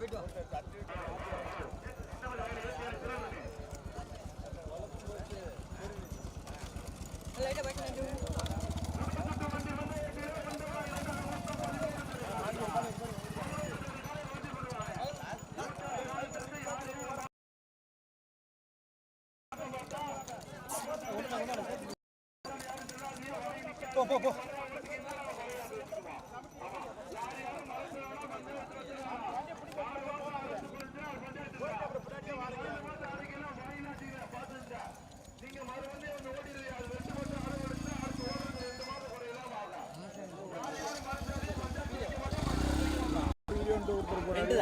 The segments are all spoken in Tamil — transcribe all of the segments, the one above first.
கூட்டி வரேன்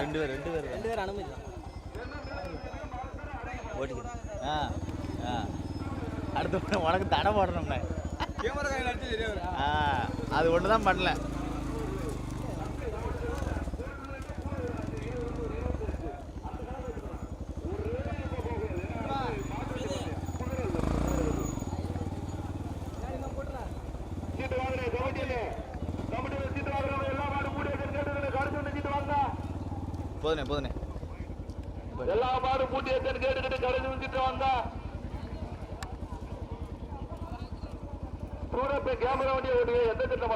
ரெண்டு பேர் ரெண்டு பேர் ரெண்டு பேரும் அனுமதி ஓட்டிக்கிறேன் ஆ ஆ. அடுத்த உனக்கு தடை போடணும்ண்ணே கேமரா கையில் அடிச்சு சரியா வரும். ஆ அது ஒன்று தான் பண்ணல.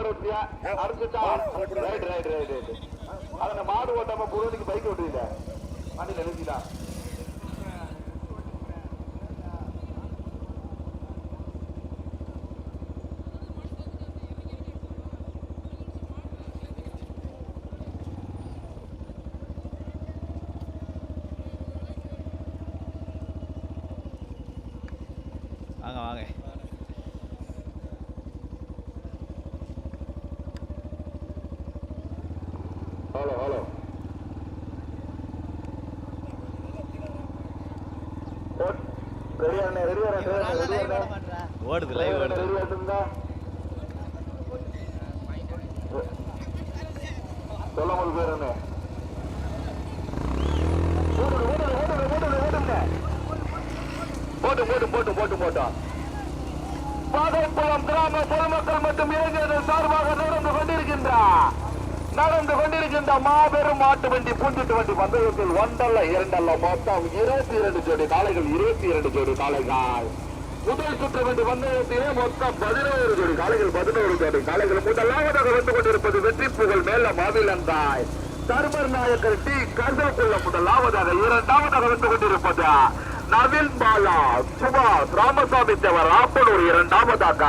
மாடு ஓட்டுவியா அடிச்சுட்டா ரைட் ரைட் ரைட் ரைட் அந்த மாடு ஓட்டாம புரோதிக்கு பைக் ஓட்டுவீங்க வண்டியில் எழுதிடா ஓடுது லைவ் ஓடுது ரெடியா இருந்தா சொல்ல உங்களுக்கு பேர் என்ன போட்டு போட்டு போட்டு போட்டு போட்டோம் பாதைப்புறம் கிராம பொதுமக்கள் மற்றும் இளைஞர்கள் சார்பாக நடந்து கொண்டிருக்கின்றார் நடந்து கொண்டிருக்கின்ற மாபெரும் மாட்டு வண்டி பூஞ்சிட்டு வண்டி பந்தயத்தில் ஒன்றல்ல இரண்டல்ல மொத்தம் இருபத்தி இரண்டு ஜோடி காளைகள் இருபத்தி இரண்டு ஜோடி காளைகள். முதல் சுற்று வண்டி பந்தயத்திலே மொத்தம் பதினோரு ஜோடி காளைகள் பதினோரு ஜோடி காளைகள். முதலாவதாக வந்து கொண்டிருப்பது வெற்றி புகழ் மேல மாவிலந்தாய். தர்மர் நாயக்கர் டி. கந்தகுள்ள முதலாவதாக இரண்டாவதாக வந்து கொண்டிருப்பது நவீன் பாலா சுபாஷ் ராமசாமி தேவர் ஆப்பனூர் இரண்டாவதாக.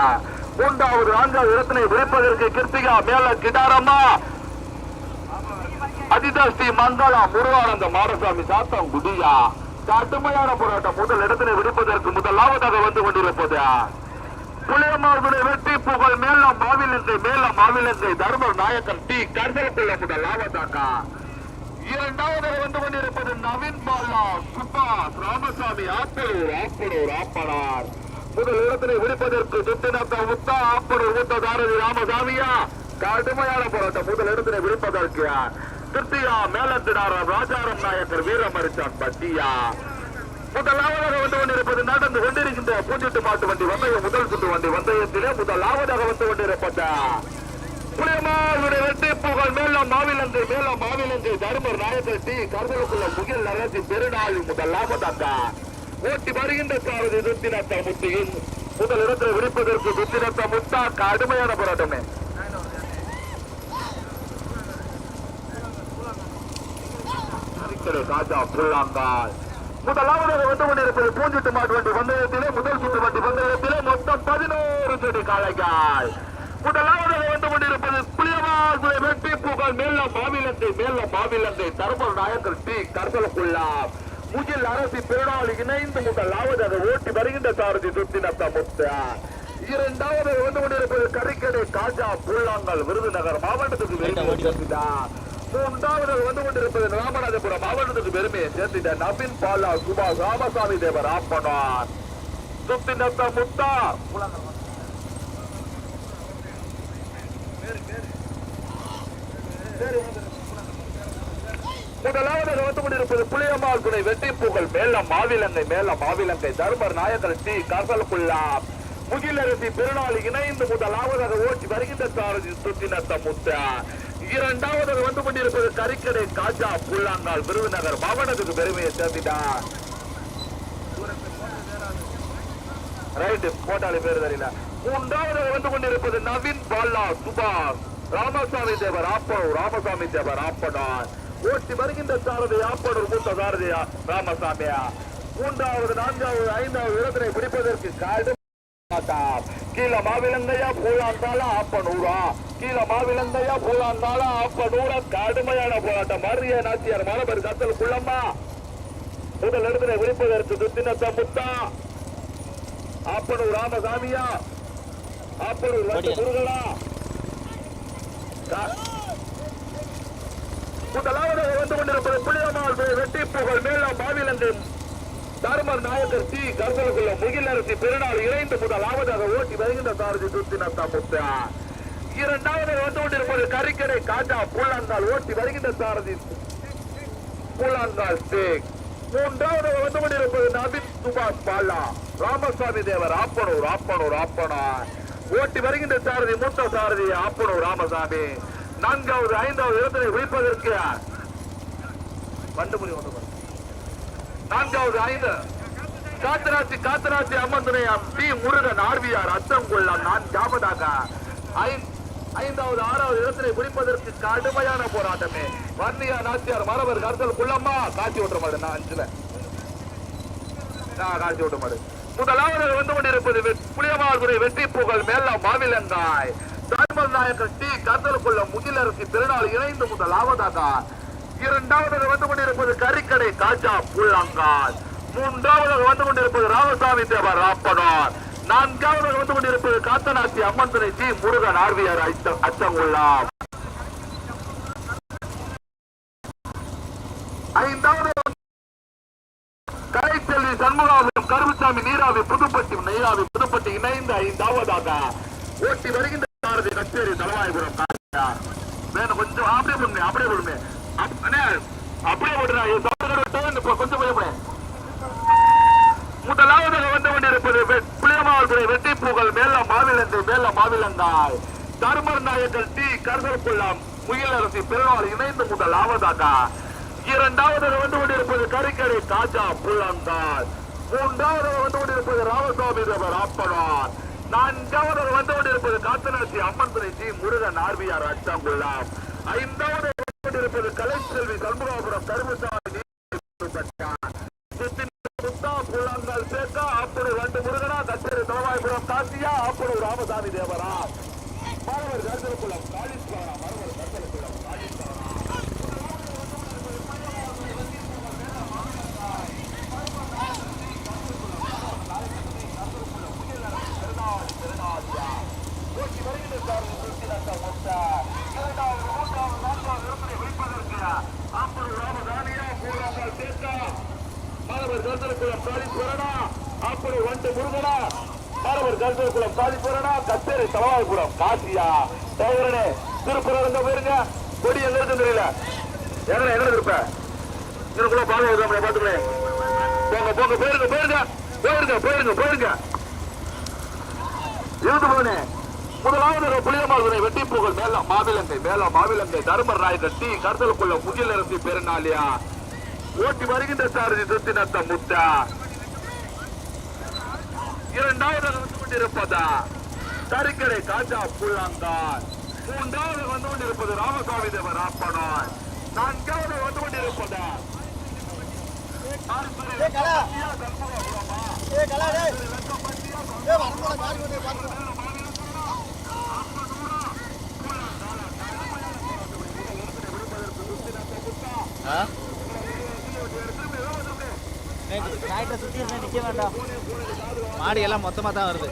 மூன்றாவது நான்காவது இடத்தினை விடுப்பதற்கு கிருத்திகா மேல கிடாரம்மா அதிதா ஸ்ரீ மங்களா முருகானந்த மாடசாமி சாத்தம் குடியா. கடுமையான போராட்டம் முதல் இடத்தினை விடுப்பதற்கு முதலாவதாக வந்து கொண்டிருப்பது. புளியமார்புடைய வெற்றி புகழ் மேலம் மாவிலங்கை மேலம் மாவிலங்கை தர்மர் நாயக்கன் டி. கருதலுக்குள்ள முதலாவதாக. இரண்டாவதாக வந்து கொண்டிருப்பது நவீன் பாலா சுபாஷ் ராமசாமி ஆப்பனூர் ஆப்பனூர் ஆப்பனார். முதல் இடத்தினை விடுப்பதற்கு துத்தினத்த உத்தா ஆப்பனூர் உத்த தாரதி ராமசாமியா? கடுமையான போராட்டம் முதல் இடத்தினை விடுப்பதற்கு. திருப்தியா மேலத்தினாரம் ராஜாராம் நாயக்கர் வீரமரிச்சான் பட்டியா. முதலாவதாக வந்து கொண்டிருப்பது நடந்து கொண்டிருக்கின்ற பூஜ்ஜிட்டு மாட்டு வண்டி வந்தய முதல் சுற்று வண்டி வந்தயத்திலே முதலாவதாக வந்து கொண்டிருப்பட்ட புளியமாவுடைய வெற்றி புகழ் மேலம் மாவிலங்கை மேலம் மாவிலங்கை தருமர் நாயக்கர் டி. கருதலுக்குள்ள முகில் நலத்தி பெருநாள் முதலாவதாக ஓட்டி வருகின்ற காவது திருத்தினத்த முத்தியின் முதல் இடத்தில் விழிப்பதற்கு திருத்தினத்த முத்தா கடுமையான போராட்டமே. கரிக்கடை காஜா புல்லாங்கால். முதலாவதாக வந்து கொண்டிருப்பது பூஞ்சிட்டு மாட்டு வண்டி பந்தயத்திலே முதல் சுற்று வண்டி பந்தயத்திலே மொத்தம் பதினோரு செடி காளைக்காய். முதலாவதாக வந்து கொண்டிருப்பது புளியவாசுரை வெட்டி புகழ் மேல மாவிலங்கை மேல மாவிலங்கை தர்மர் நாயக்கர் டி. கர்சலக்குள்ளா முகில் அரசி பெருநாள் இணைந்து முதலாவதாக ஓட்டி வருகின்ற சாரதி சுத்தினத்த முத்த. இரண்டாவது வந்து கொண்டிருப்பது கரிக்கடை காஜா புல்லாங்கல் விருதுநகர் மாவட்டத்துக்கு வெளியே மூன்றாவது வந்து கொண்டிருப்பது ராமநாதபுரம் மாவட்டத்துக்கு பெருமையை சேர்த்திட்ட நவீன் பாலா சுபாஷ் ராமசாமி தேவர் ஆப்பனார். சுத்தினத்த முத்தா. முதலாவது வந்து கொண்டிருப்பது புளியம்மாள் துணை வெட்டி புகழ் மேல மாவிலங்கை மேல மாவிலங்கை தர்மர் நாயக்கர் டி கசலக்குள்ளா முகிலரசி பெருநாள் இணைந்து முதலாவதாக ஓட்டி வருகின்ற சாரதி சுத்தினத்த முத்தா. இரண்டாவது வந்து கொண்டிருப்பது கறிக்கடை காஜா புல்லாங்கால் விருதுநகர் மாவட்டத்துக்கு பெருமையை சேர்த்திட்டார் ரைட்டு போட்டாளி பேர் தெரியல. மூன்றாவது வந்து கொண்டிருப்பது நவீன் பாலா சுபாஷ். ராமசாமி தேவர் ஆப்பனூர் ராமசாமி தேவர் ஆப்பனார். ஓட்டி வருகின்ற சாரதி ஆப்பனூர் மூத்த சாரதியா ராமசாமியா? மூன்றாவது நான்காவது ஐந்தாவது இடத்தினை பிடிப்பதற்கு காடு கீழ மாவிலங்கையா பூலாந்தாலா ஆப்பனூரா? கீழ மாவிலங்கையா பூலாந்தாலா ஆப்பனூரா? கடுமையான போராட்டம். மரிய நாச்சியார் மாணவர் கத்தல் குள்ளம்மா முதல் இடத்தினை பிடிப்பதற்கு துத்தினத்த முத்தா. ஆப்பனூர் ராமசாமியா? ஆப்பனூர் வந்து முருகனா முதலாவதாக வந்து கொண்டிருப்பது புளியம்மாள் வெட்டி புகழ் மேலாம் மாவிலங்கை தருமர் நாயகர் டி கருதலுக்குள்ள முகிலரசி பெருநாள் இணைந்து முதல் ஆவதாக ஓட்டி வருகின்ற சாரதி துத்தினத்தா முத்தா இரண்டாவது வந்து கொண்டிருப்பது கறிக்கடை காஜா புல்லாங்கால் ஓட்டி வருகின்ற சாரதி புல்லாங்கால் ஸ்டேக் மூன்றாவது வந்து கொண்டிருப்பது நவீன் சுபாஷ் பாலா. ராமசாமி தேவர் ஆப்பனூர் ஆப்பனூர் ஆப்பனார். ஓட்டி வருகின்ற சாரதி மூத்த சாரதி ஆப்பனூர் ராமசாமி. நான்காவது ஐந்தாவது இடத்தினை விழிப்பதற்கு கண்டுபிடி ஒன்று நான்காவது ஐந்து. காத்தராட்சி காத்தராட்சி அம்மன் பி. முருகன் ஆர்விஆர் அச்சங்குள்ள நான்காவதாக ஐ- ஐந்தாவது ஆறாவது இடத்தினை பிடிப்பதற்கு கடுமையான போராட்டமே. வன்னியா நாச்சியார் மரவர் கருத்தல் குள்ளம்மா காட்சி விட்டுற மாடு நான் அஞ்சுல. நான் காட்சி ஓட்ட மாடு. முதலாவது வந்து கொண்டிருப்பது புளியமாதுரை வெற்றி புகழ் மேல மாவிலங்காய். தர்மல் நாயக்கர் டி. கருத்தல் கொள்ள முகிலருக்கு திருநாள் இணைந்து முதலாவதாக. இரண்டாவது வந்து கொண்டிருப்பது கறிக்கடை காஜா புள்ளங்கால் மூன்றாவது வந்து கொண்டிருப்பது ராமசாமி தேவர் ராப்பனார். நான்காவது வந்து கொண்டிருப்பது காத்தனாட்சி அம்மன் துணை டி முருகன் ஆர்விஆர் அச்சங்குள்ளா ஐந்தாவது கலைச்செல்வி சண்முகாபுரம் கருமசாமி நீராவி புதுப்பட்டி நீராவி புதுப்பட்டி இணைந்து ஐந்தாவதாக ஓட்டி வருகின்ற கச்சேரி தலவாயபுரம் வேணும் கொஞ்சம் அப்படியே பண்ணுங்க அப்படியே பண்ணுங்க அப்படியே விடுறா கொஞ்சம் போய் முதலாவதாக வந்து கொண்டிருப்பது புளியமாவதுரை வெட்டி புகழ் மேல மாவிலங்கை மேல மாவிலங்காய் தர்மர் நாயக்கர் டி. கருதற்குள்ளாம் முயலரசி பெருநாள் இணைந்து முதலாவதாக இரண்டாவதாக வந்து கொண்டிருப்பது கரிக்கடை காஜா புள்ளங்கால் மூன்றாவதாக வந்து கொண்டிருப்பது ராமசாமி தேவர் ஆப்பனார். நான்காவதாக வந்து கொண்டிருப்பது காத்தனாட்சி அம்மன் துணை டி. முருகன் ஆர்பிஆர் அச்சாங்குள்ளாம் ஐந்தாவது கொண்டிருப்பது கலை செல்வி சண்முகாபுரம் கருமசாமி நீர் சுத்தி புல்லாங்கால் சேர்க்கா அப்படி ரெண்டு முருகனா கச்சேரி தலவாய்புரம் காசியா அப்படி ராமசாமி தேவரா. மாணவர் கருத்தலுக்குளம் காளீஸ்வரா இருந்து போனே முதலாவது புளியமாதுரை வெட்டி புகழ் மேல மாவிலங்கை மேல மாவிலங்கை. தர்மர் நாயக்கர் டி கருத்தலுக்குள்ள முகிலரசி பெருநாளியா? ஓட்டி வருகின்ற சாரதி சுத்தினத்த முத்தா இரண்டாவது வந்து கொண்டிருப்பதா? தரிக்கடை காஜா புல்லாங்கால். மூன்றாவது வந்து கொண்டிருப்பது ராமசாமி தேவர் ஆப்பனார் நான்காவது வந்து கொண்டிருப்பதா? ஏ கலா ஏ கலா சுற்றி இருந்தா நிற்க வேண்டாம் மாடு எல்லாம் மொத்தமாக தான் வருது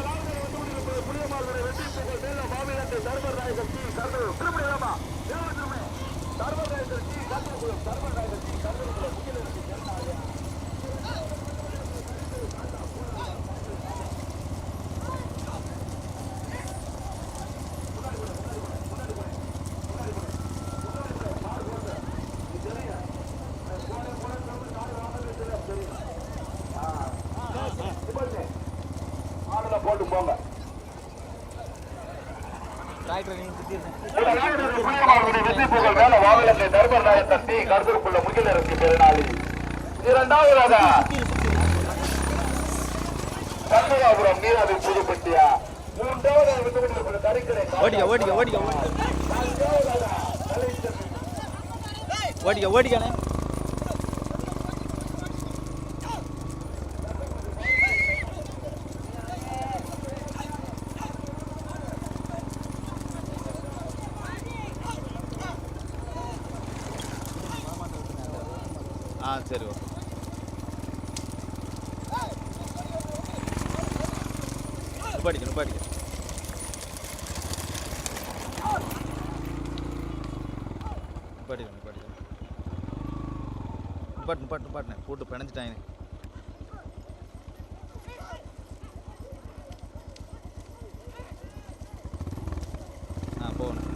ஆளுல போட்டு போங்க டிராக்டர் நீங்கள் சுற்றி இருந்தேன் புளியமாவுடைய வெற்றி புகழ் மேல வாவிலங்கை தர்மர் நாயக்கன் டி கருத்துக்குள்ள முகிலரசு பெருநாளி. இரண்டாவதாக கண்ணகாபுரம் நீராவி புதுப்பட்டியா. மூன்றாவது விட்டுவிட்டு தரிக்கடை ஓடிக்க ஓடிக்க ஓடிக்க. ஓடிக்க ஓடிக்கண்ணே. நிப்பாடிக்க நிப்பாடிக்க நிப்பாடிக்க நிப்பாடிக்க நிப்பாட்டு நிப்பாட்டு நிப்பாட்டினேன் போட்டு பிணைஞ்சிட்டாங்க ஆ போகணும்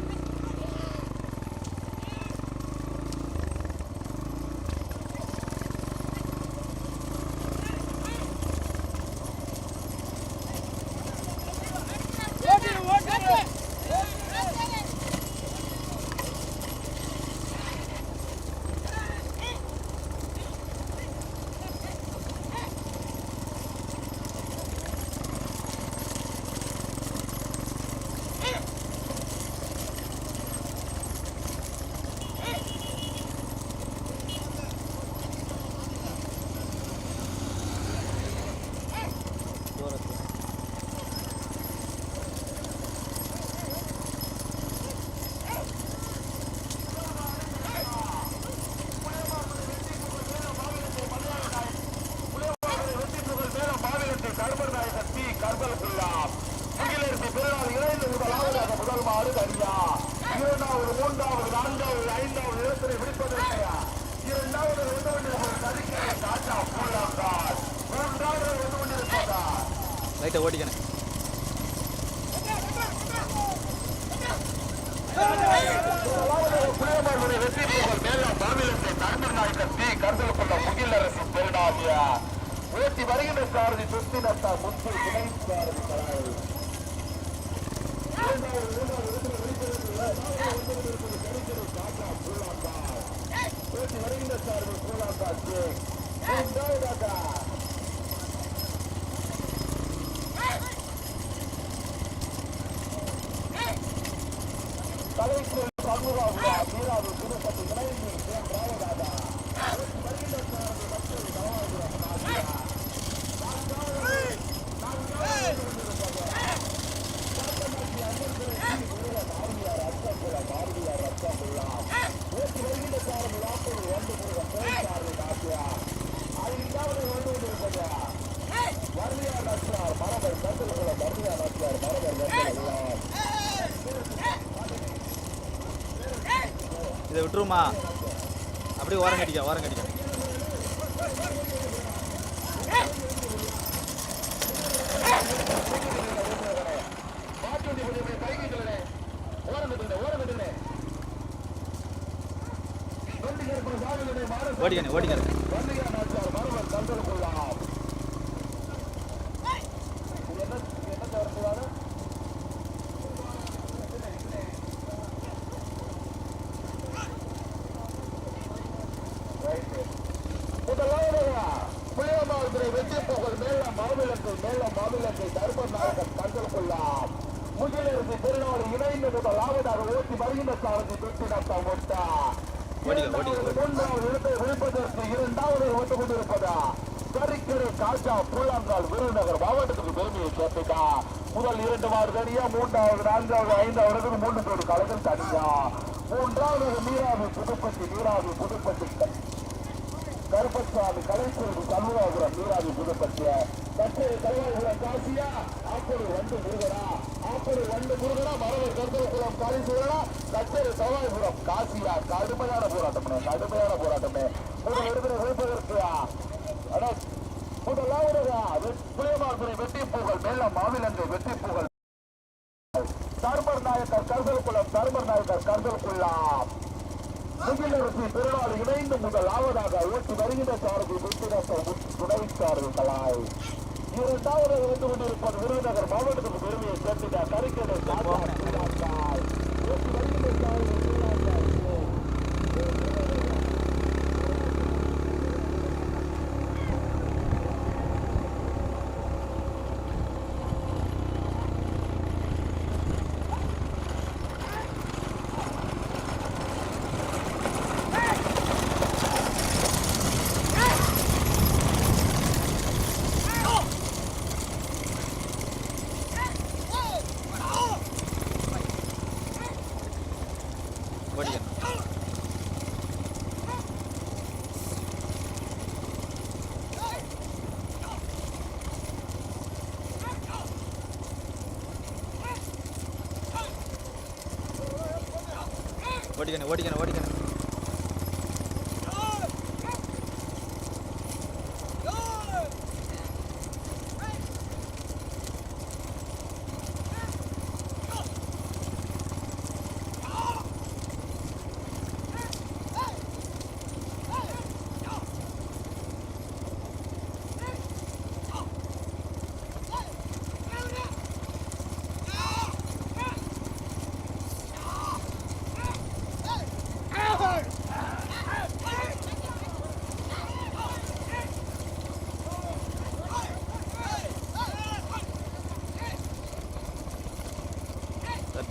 லைட்டை ஓடிக்கணும் புளியமாவுடைய வெற்றி புகழ் மேல மாநிலத்தை தர்மர் நாயக்கன் டி கருத்துக்குள்ள முகிலரசு பெருநாளியா ஓட்டி வருகின்ற சாரதி சுத்தி நட்டா முத்து துணை சாரதி கலாய் இதை விட்டுருமா அப்படியே ஓரம் கட்டிக்க ஓரம் கட்டிக்க. ஓடிக்கணும் ஓடிக்கணும் முதலாவதாக புளியமாவுடைய வெற்றி புகழ் மேல மாவிலங்கை மேல மாவிலங்கை தர்மர் நாயகன் கண்டல் கொள்ளாம் திருநாள் இணைந்து முதலாவதாக ஓட்டி வருகின்ற சாரதி நட்டா முட்டா. மூன்றாவது இடத்தை பிடிப்பதற்கு இரண்டாவது வந்து கொண்டிருப்பதா? கரிக்கரை காஜா புல்லாங்கால் விருதுநகர் மாவட்டத்துக்கு பெருமையை சேர்த்துட்டா. முதல் இரண்டு மாடு தனியா மூன்றாவது நான்காவது ஐந்தாவது மூன்று பேர் கலைகள் தனியா. மூன்றாவது நீராவி புதுப்பட்டி நீராவி புதுப்பட்டி. கருப்பசாமி கலைச்செல்வி சண்முகாபுரம் நீராவி புதுப்பட்டிய. கச்சேரி தலைவாபுரம் காசியா ஆப்படி வண்டு முருகனா. ஆப்படி வண்டு முருகனா மரவர் கருத்தகுளம் காளீஸ்வரனா கச்சேரி சவாய்புரம் காசியா கடுமையான போராட்டம் கடுமையான போராட்டமே. முதல் இடத்துல வைப்பதற்கு அட முதலாவதுగా புளியமார்புரை பூகள் மேல மாவிலங்கை வெட்டி பூகள். தர்மர் நாயக்கர் கருதல்குளம் தர்மர் நாயக்கர் கருதல்குள்ளம் முகிலரசி திருநாள் இணைந்து முதலாவதாக ஊட்டி வருகின்ற சாரதி கலாய். இரு இரண்டாவது வந்து கொண்டிருப்பது விருதுநகர் மாவட்டத்துக்கு பெருமையை சேர்த்துட்டார் கறிக்கடை சாத்தாய் ஊட்டி வருகின்ற சாரதி திருநாள் ஓடிக்க ஓடிக்கணும் ஓடிக்கணும் ஓடிக்கணும்.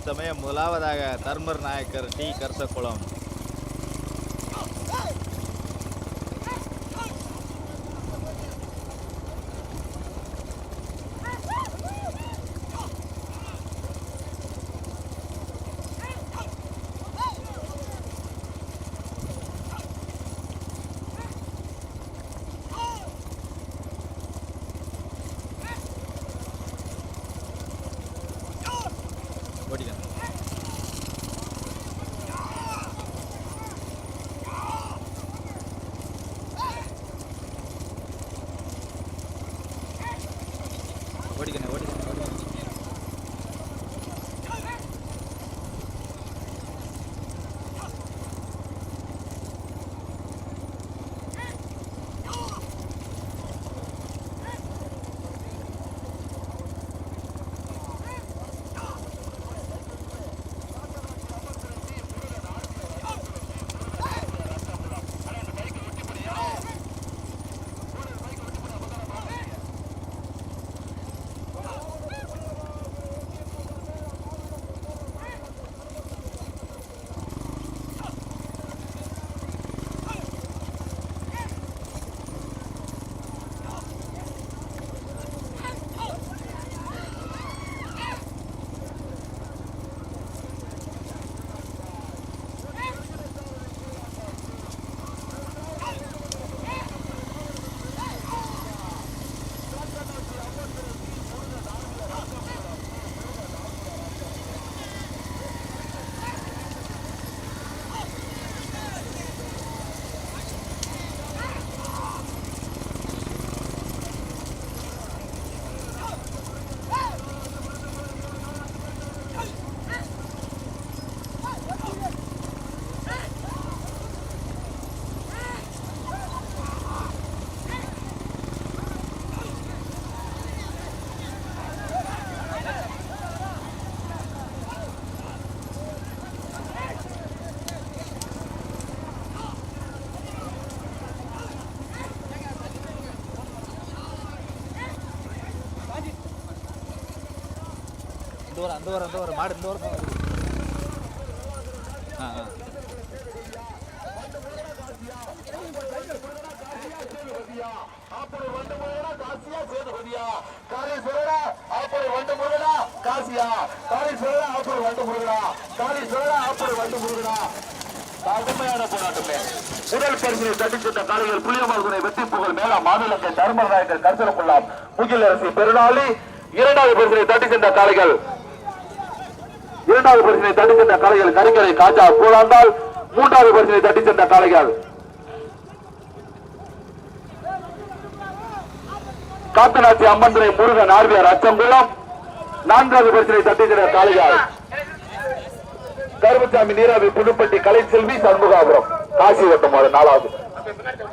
தற்சமயம் முதலாவதாக தர்மர் நாயக்கர் டி கரசகுளம். வரும் அந்த வரும் அந்த வரும் மாடு இந்த வரும் ஆ ஆ. காசியா காரி காலையில் புளியம்மாள் துணை வெற்றி புகழ் மேலா மாநிலத்தை தர்மநாயகர் கருசரப்புள்ளா முகிலரசி பெருநாளி இரண்டாவது பரிசனை தட்டி சென்ற காலைகள் இரண்டாவது பரிசினை தட்டி சென்ற காளைகள் கரிங்கரை காஜா கூழாந்தால் மூன்றாவது பரிசினை தட்டி சென்ற காளைகள் காத்தநாச்சி அம்மன்துறை முருகன் ஆர்வியார் அச்சங்குளம். நான்காவது பரிசினை தட்டி சென்ற காளைகள் கருமசாமி நீராவி புதுப்பட்டி கலைச்செல்வி சண்முகாபுரம். காசி வட்டம் நாலாவது.